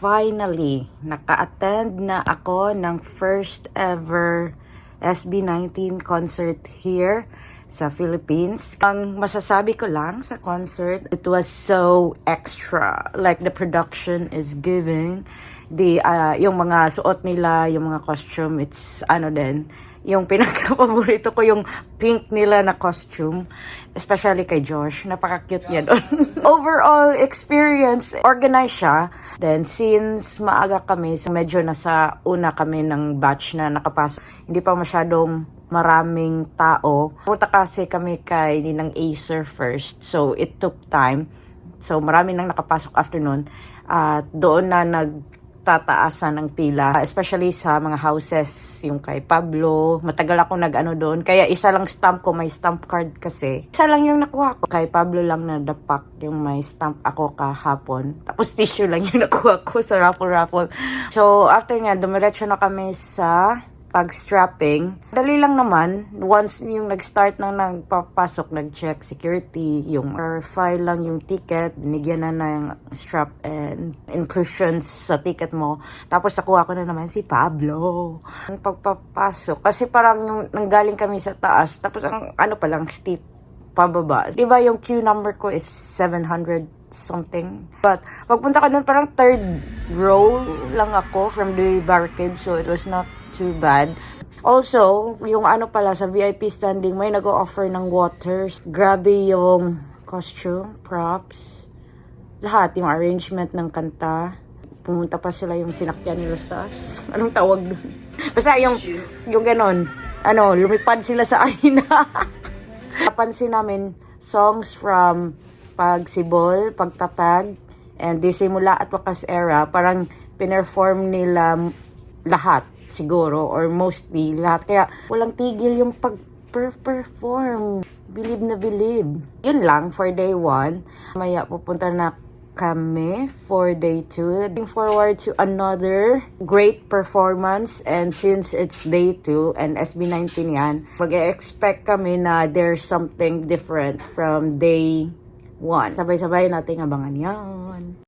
finally, naka-attend na ako ng first ever SB19 concert here sa Philippines. Ang masasabi ko lang sa concert, it was so extra. Like the production is giving. The, ah, yung mga suot nila, yung mga costume, it's ano din. Yung pinaka-paborito ko yung pink nila na costume. Especially kay Josh. Napaka-cute niya doon. Overall experience, organized siya. Then since maaga kami, so medyo nasa una kami ng batch na nakapasok. Hindi pa masyadong maraming tao. Punta kasi kami kay Ninang Acer first. So it took time. So marami nang nakapasok afternoon. At doon na nagtataasan ng pila. Especially sa mga houses, yung kay Pablo. Matagal ako nag-ano doon. Kaya isa lang stamp ko, may stamp card kasi. Isa lang yung nakuha ko. Kay Pablo lang na dapak yung may stamp ako kahapon. Tapos tissue lang yung nakuha ko sa raffle-raffle. So after nga, dumiretso na kami sa pag-strapping. Dali lang naman. Once yung nag-start na nagpapasok, nag-check security, yung verify lang yung ticket, binigyan na ng strap and inclusions sa ticket mo. Tapos nakuha ko na naman si Pablo. Ang pagpapasok, kasi parang yung nanggaling kami sa taas, tapos ang ano pa lang, steep pababa. Di ba yung queue number ko is 700 something. But pagpunta ka doon, parang third row lang ako from the barricade. So it was not too bad. Also, yung ano pala sa VIP standing, may nag-offer ng waters. Grabe yung costume, props, lahat, yung arrangement ng kanta. Pumunta pa sila yung sinakyan nila sa taas. Anong tawag doon? Basta yung, yung ganon. Ano, lumipad sila sa arena. Napansin namin songs from Pagsibol, Pagtatag, and Di Simula at Wakas Era, parang pinerform nila lahat siguro or mostly lahat. Kaya walang tigil yung pag-perform. Believe na believe. Yun lang for day one. Maya pupunta na kami for day 2. Looking forward to another great performance and since it's day 2 and SB19 yan, mag-expect kami na there's something different from day 1. Sabay-sabay nating abangan yan.